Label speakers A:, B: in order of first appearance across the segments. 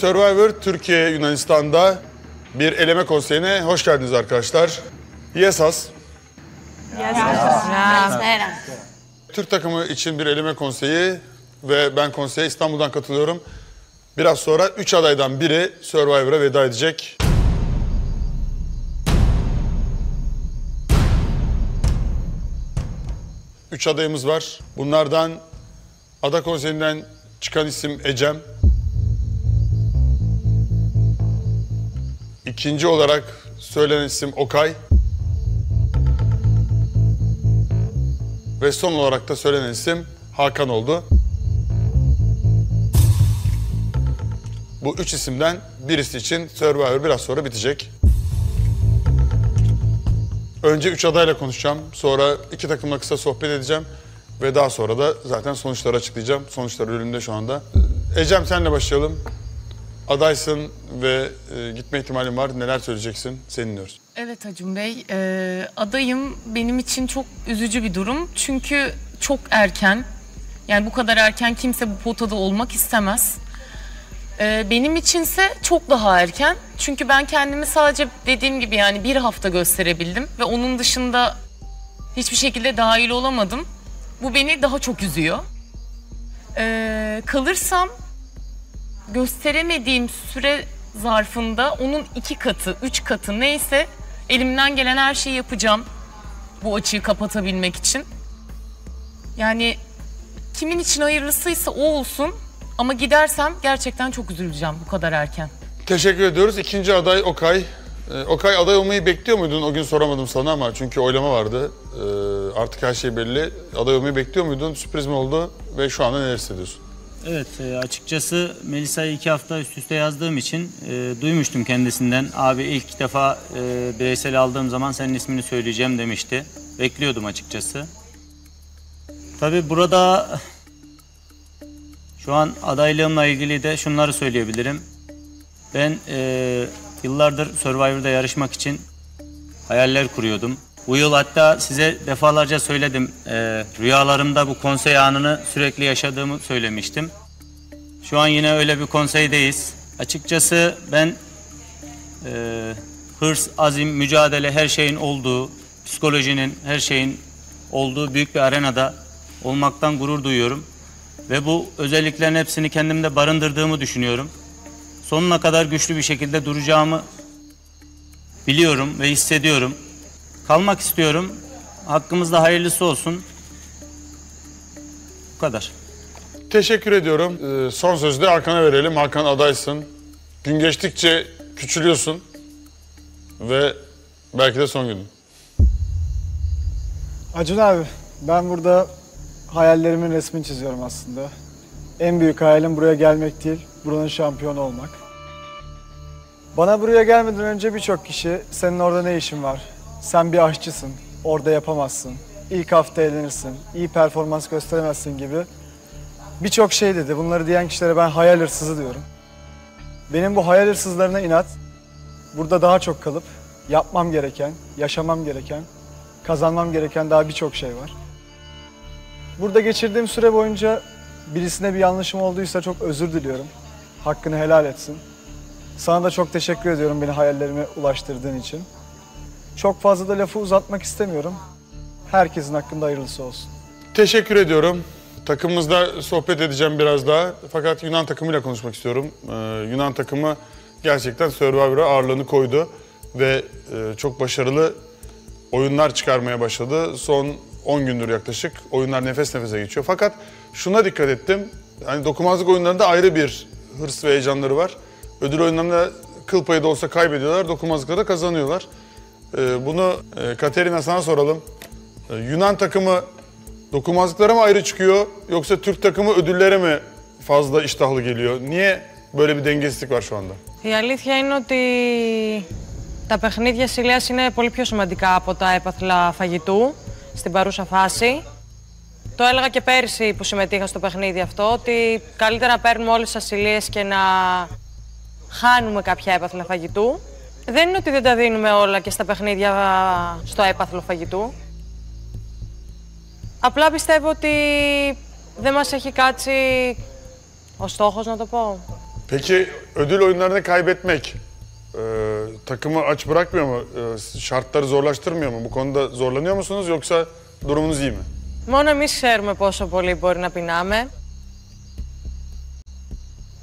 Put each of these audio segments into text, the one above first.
A: Survivor Türkiye Yunanistan'da bir eleme konseyine hoş geldiniz arkadaşlar. Yesas.
B: Yesas.
A: Türk takımı için bir eleme konseyi ve ben konseye İstanbul'dan katılıyorum. Biraz sonra 3 adaydan biri Survivor'a veda edecek. Üç adayımız var. Bunlardan ada konseyinden çıkan isim Ecem. İkinci olarak söylenen isim Okay. Ve son olarak da söylenen isim Hakan oldu. Bu üç isimden birisi için Survivor biraz sonra bitecek. Önce üç adayla konuşacağım. Sonra iki takımla kısa sohbet edeceğim. Ve daha sonra da zaten sonuçları açıklayacağım. Sonuçlar önümde şu anda. Ecem senle başlayalım. Adaysın ve e, gitme ihtimalin var. Neler söyleyeceksin? Seni dinliyoruz.
C: Evet Acun Bey, e, adayım benim için çok üzücü bir durum. Çünkü çok erken, yani bu kadar erken kimse bu potada olmak istemez. E, benim içinse çok daha erken. Çünkü ben kendimi sadece dediğim gibi yani bir hafta gösterebildim. Ve onun dışında hiçbir şekilde dahil olamadım. Bu beni daha çok üzüyor. E, kalırsam gösteremediğim süre zarfında onun iki katı, üç katı neyse elimden gelen her şeyi yapacağım bu açığı kapatabilmek için. Yani kimin için hayırlısıysa o olsun ama gidersem gerçekten çok üzüleceğim bu kadar erken.
A: Teşekkür ediyoruz. İkinci aday Okay. Ee, Okay aday olmayı bekliyor muydun? O gün soramadım sana ama çünkü oylama vardı. Ee, artık her şey belli. Aday olmayı bekliyor muydun? Sürpriz mi oldu? Ve şu anda neler hissediyorsun?
D: Evet e, açıkçası Melisa'yı iki hafta üst üste yazdığım için e, duymuştum kendisinden. Abi ilk defa e, bireysel aldığım zaman senin ismini söyleyeceğim demişti. Bekliyordum açıkçası. Tabi burada şu an adaylığımla ilgili de şunları söyleyebilirim. Ben e, yıllardır Survivor'da yarışmak için hayaller kuruyordum. Bu yıl hatta size defalarca söyledim. e, rüyalarımda bu konsey anını sürekli yaşadığımı söylemiştim. Şu an yine öyle bir konseydeyiz. Açıkçası ben e, hırs, azim, mücadele her şeyin olduğu, psikolojinin her şeyin olduğu büyük bir arenada olmaktan gurur duyuyorum. Ve bu özelliklerin hepsini kendimde barındırdığımı düşünüyorum. Sonuna kadar güçlü bir şekilde duracağımı biliyorum ve hissediyorum. Kalmak istiyorum. Hakkımızda hayırlısı olsun. Bu kadar.
A: Teşekkür ediyorum. Ee, son sözü de Hakan'a verelim. Hakan adaysın. Gün geçtikçe küçülüyorsun. Ve belki de son günün.
E: Acun abi, ben burada hayallerimin resmini çiziyorum aslında. En büyük hayalim buraya gelmek değil, buranın şampiyonu olmak. Bana buraya gelmeden önce birçok kişi, senin orada ne işin var? Sen bir aşçısın, orada yapamazsın. İlk hafta eğlenirsin, iyi performans gösteremezsin gibi birçok şey dedi. Bunları diyen kişilere ben hayal hırsızı diyorum. Benim bu hayal hırsızlarına inat, burada daha çok kalıp yapmam gereken, yaşamam gereken, kazanmam gereken daha birçok şey var. Burada geçirdiğim süre boyunca birisine bir yanlışım olduysa çok özür diliyorum. Hakkını helal etsin. Sana da çok teşekkür ediyorum beni hayallerime ulaştırdığın için. Çok fazla da lafı uzatmak istemiyorum. Herkesin hakkında hayırlısı olsun.
A: Teşekkür ediyorum. Takımımızda sohbet edeceğim biraz daha. Fakat Yunan takımıyla konuşmak istiyorum. Ee, Yunan takımı gerçekten Survivor'a ağırlığını koydu. Ve e, çok başarılı oyunlar çıkarmaya başladı. Son 10 gündür yaklaşık oyunlar nefes nefese geçiyor. Fakat şuna dikkat ettim. Hani dokunmazlık oyunlarında ayrı bir hırs ve heyecanları var. Ödül oyunlarında kıl payı da olsa kaybediyorlar, dokunmazlıkları da kazanıyorlar. Ee, bunu e, Katerina sana soralım. Ee, Yunan takımı dokunmazlıklara mı ayrı çıkıyor yoksa Türk takımı ödüllere mi fazla iştahlı geliyor? Niye böyle bir dengesizlik var şu anda?
F: Η αλήθεια είναι ότι τα παιχνίδια Σιλέας είναι πολύ πιο σημαντικά από τα έπαθλα φαγητού στην παρούσα φάση. Το έλεγα και πέρυσι που συμμετείχα στο παιχνίδι αυτό, ότι καλύτερα να παίρνουμε όλες τις ασυλίες και να χάνουμε κάποια έπαθλα φαγητού. Δεν είναι ότι δεν τα δίνουμε όλα και στα παιχνίδια στο έπαθλο φαγητού. Απλά πιστεύω ότι δεν μας έχει κάτσει ο στόχος, να το πω.
A: Peki ödül oyunlarını kaybetmek e, takımı aç bırakmıyor mu? E, şartları zorlaştırmıyor mu? Bu konuda zorlanıyor musunuz yoksa durumunuz iyi mi?
F: Μόνο εμείς ξέρουμε πόσο πολύ μπορεί να πεινάμε.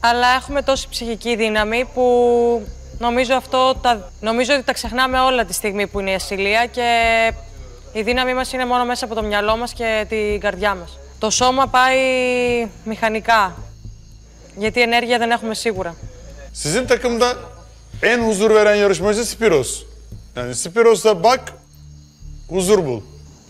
F: Αλλά έχουμε τόση ψυχική δύναμη που νομίζω, αυτό τα, νομίζω ότι τα ξεχνάμε όλα τη στιγμή που είναι η ασυλία και η δύναμή μας είναι μόνο μέσα από το mυαλό μας και την karδιά μας. Το σώμα πάει μηχανικά, γιατί ενέργεια δεν έχουμε σίγουρα.
A: Sizin takımda en huzur veren yarışmacı Spiros. Yani Spiros'a bak, huzur bul.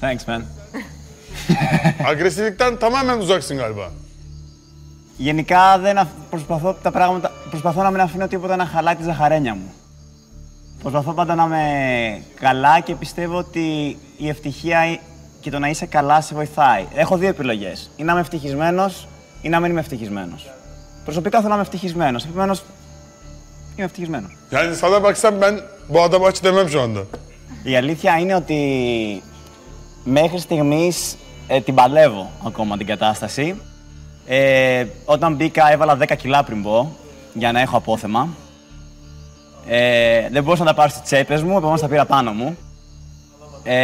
B: Thanks, man.
A: Agresiflikten tamamen uzaksın galiba.
B: Γενικά δεν αφ- προσπαθώ τα πράγματα, προσπαθώ να μην αφήνω τίποτα να χαλάει τη ζαχαρένια μου. Προσπαθώ πάντα να είμαι καλά και πιστεύω ότι η ευτυχία και το να είσαι καλά σε βοηθάει. Έχω δύο επιλογές. Ή να είμαι ευτυχισμένος ή να μην είμαι ευτυχισμένος. Προσωπικά θέλω να είμαι ευτυχισμένος. Επομένως, είμαι ευτυχισμένος.
A: Yani sana baksam ben bu adam aç demem şu anda.
B: Η αλήθεια είναι ότι μέχρι στιγμής ε, την παλεύω ακόμα την κατάσταση. Ε, όταν μπήκα έβαλα 10 κιλά πριν μπω για να έχω απόθεμα. Ε, δεν μπορούσα να τα πάρω στις τσέπες μου, επομένως τα πήρα πάνω μου. Ε,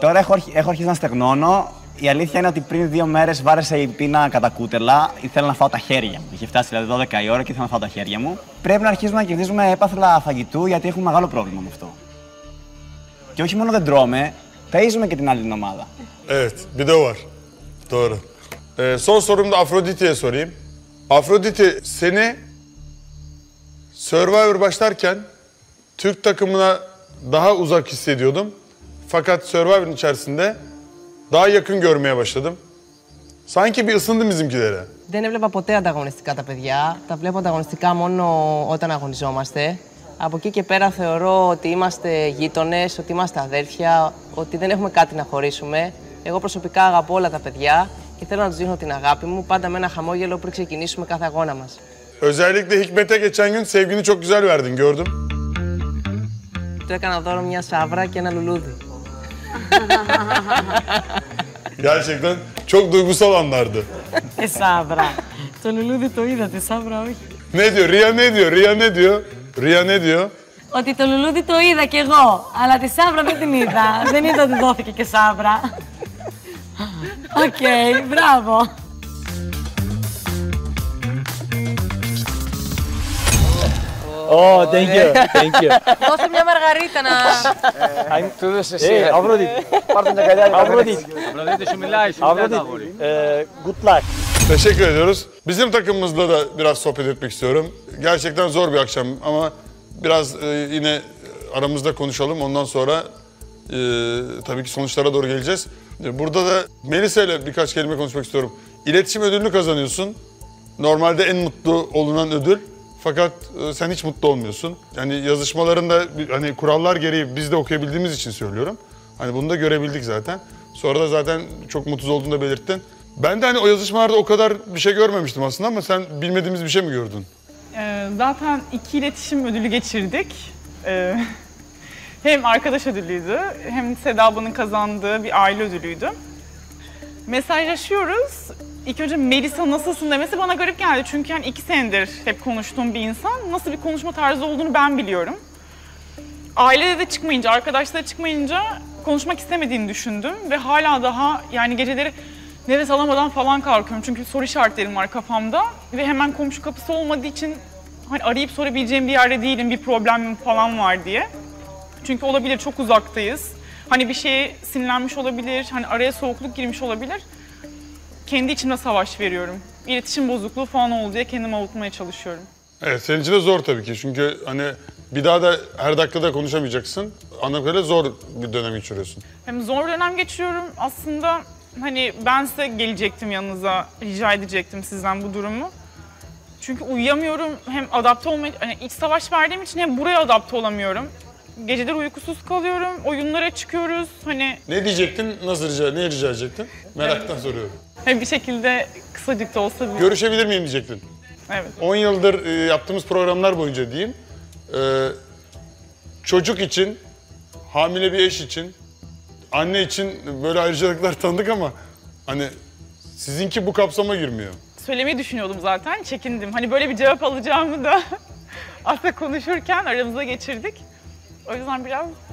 B: τώρα έχω, αρχι- έχω αρχίσει να στεγνώνω. Η αλήθεια είναι ότι πριν δύο μέρες βάρεσε η πείνα κατά κούτελα. Ήθελα να φάω τα χέρια μου. Είχε φτάσει δηλαδή 12 η ώρα και ήθελα να φάω τα χέρια μου. Πρέπει να αρχίσουμε να κερδίζουμε έπαθλα φαγητού γιατί έχουμε μεγάλο πρόβλημα με αυτό. Και όχι μόνο δεν τρώμε, παίζουμε και την άλλη την ομάδα.
A: Evet, bir de o var. Doğru. Ee, son sorumu da Afrodite'ye sorayım. Afrodite, seni Survivor başlarken Türk takımına daha uzak hissediyordum. Fakat Survivor'ın içerisinde daha yakın görmeye başladım. Sanki bir ısındım bizimkilere.
G: Δεν έβλεπα ποτέ ανταγωνιστικά τα παιδιά. Τα βλέπω ανταγωνιστικά μόνο όταν αγωνιζόμαστε. Από εκεί και πέρα θεωρώ ότι είμαστε γείτονες, ότι είμαστε αδέρφια, ότι δεν έχουμε κάτι να χωρίσουμε. Εγώ προσωπικά αγαπώ όλα τα παιδιά και θέλω να του δείχνω την αγάπη μου πάντα με ένα χαμόγελο πριν ξεκινήσουμε κάθε αγώνα μας.
A: Özellikle Hikmet'e geçen gün sevgini çok güzel verdin gördüm.
G: Του έκανα δώρο μια σαύρα και ένα λουλούδι.
A: Gerçekten çok duygusal anlardı.
F: Ε, Σάβρα. Το λουλούδι το είδατε, Σάβρα όχι.
A: Ne diyor? Ria ne diyor? Ria ne diyor? Ria ne diyor?
F: Ότι το λουλούδι το είδα κι εγώ, αλλά τη Σάβρα δεν την είδα. δεν είδα ότι δόθηκε και Σάβρα. Οκ, μπράβο.
H: Oh, thank you. Thank you.
F: Δώσε μια μαργαρίτα να...
H: Hey, Afrodit. Πάρτε μια καλιά. Afrodit. Afrodit. eh, good luck.
A: Teşekkür ediyoruz. Bizim takımımızla da biraz sohbet etmek istiyorum. Gerçekten zor bir akşam ama biraz e, yine aramızda konuşalım. Ondan sonra e, tabii ki sonuçlara doğru geleceğiz. Burada da Melisa ile birkaç kelime konuşmak istiyorum. İletişim ödülünü kazanıyorsun. Normalde en mutlu olunan ödül. Fakat e, sen hiç mutlu olmuyorsun. Yani yazışmalarında hani kurallar gereği biz de okuyabildiğimiz için söylüyorum. Hani bunu da görebildik zaten. Sonra da zaten çok mutsuz olduğunu da belirttin. Ben de hani o yazışmalarda o kadar bir şey görmemiştim aslında ama sen bilmediğimiz bir şey mi gördün?
I: Ee, zaten iki iletişim ödülü geçirdik. Ee, hem arkadaş ödülüydü hem Seda ablanın kazandığı bir aile ödülüydü. Mesajlaşıyoruz. İlk önce Melisa nasılsın demesi bana garip geldi. Çünkü yani iki senedir hep konuştuğum bir insan. Nasıl bir konuşma tarzı olduğunu ben biliyorum. Ailede de çıkmayınca, arkadaşlara çıkmayınca konuşmak istemediğini düşündüm. Ve hala daha yani geceleri nefes alamadan falan kalkıyorum. Çünkü soru işaretlerim var kafamda. Ve hemen komşu kapısı olmadığı için hani arayıp sorabileceğim bir yerde değilim, bir problemim falan var diye. Çünkü olabilir, çok uzaktayız. Hani bir şeye sinirlenmiş olabilir, hani araya soğukluk girmiş olabilir. Kendi içimde savaş veriyorum. İletişim bozukluğu falan oldu diye kendimi avutmaya çalışıyorum.
A: Evet senin için de zor tabii ki. Çünkü hani bir daha da her dakikada konuşamayacaksın. Anladığım kadarıyla zor bir dönem geçiriyorsun.
I: Hem zor dönem geçiriyorum. Aslında hani ben size gelecektim yanınıza, rica edecektim sizden bu durumu. Çünkü uyuyamıyorum. Hem adapte olmaya, hani iç savaş verdiğim için hem buraya adapte olamıyorum. Geceleri uykusuz kalıyorum. Oyunlara çıkıyoruz. Hani
A: Ne diyecektin? Nasıl rica, ne rica edecektin? Meraktan soruyorum.
I: hani bir şekilde kısacık da olsa bir...
A: Görüşebilir miyim diyecektin.
I: Evet.
A: 10 yıldır e, yaptığımız programlar boyunca diyeyim. e, çocuk için, hamile bir eş için, anne için böyle ayrıcalıklar tanıdık ama hani sizinki bu kapsama girmiyor.
I: söylemeyi düşünüyordum zaten. Çekindim. Hani böyle bir cevap alacağımı da aslında konuşurken aramızda geçirdik. O yüzden biraz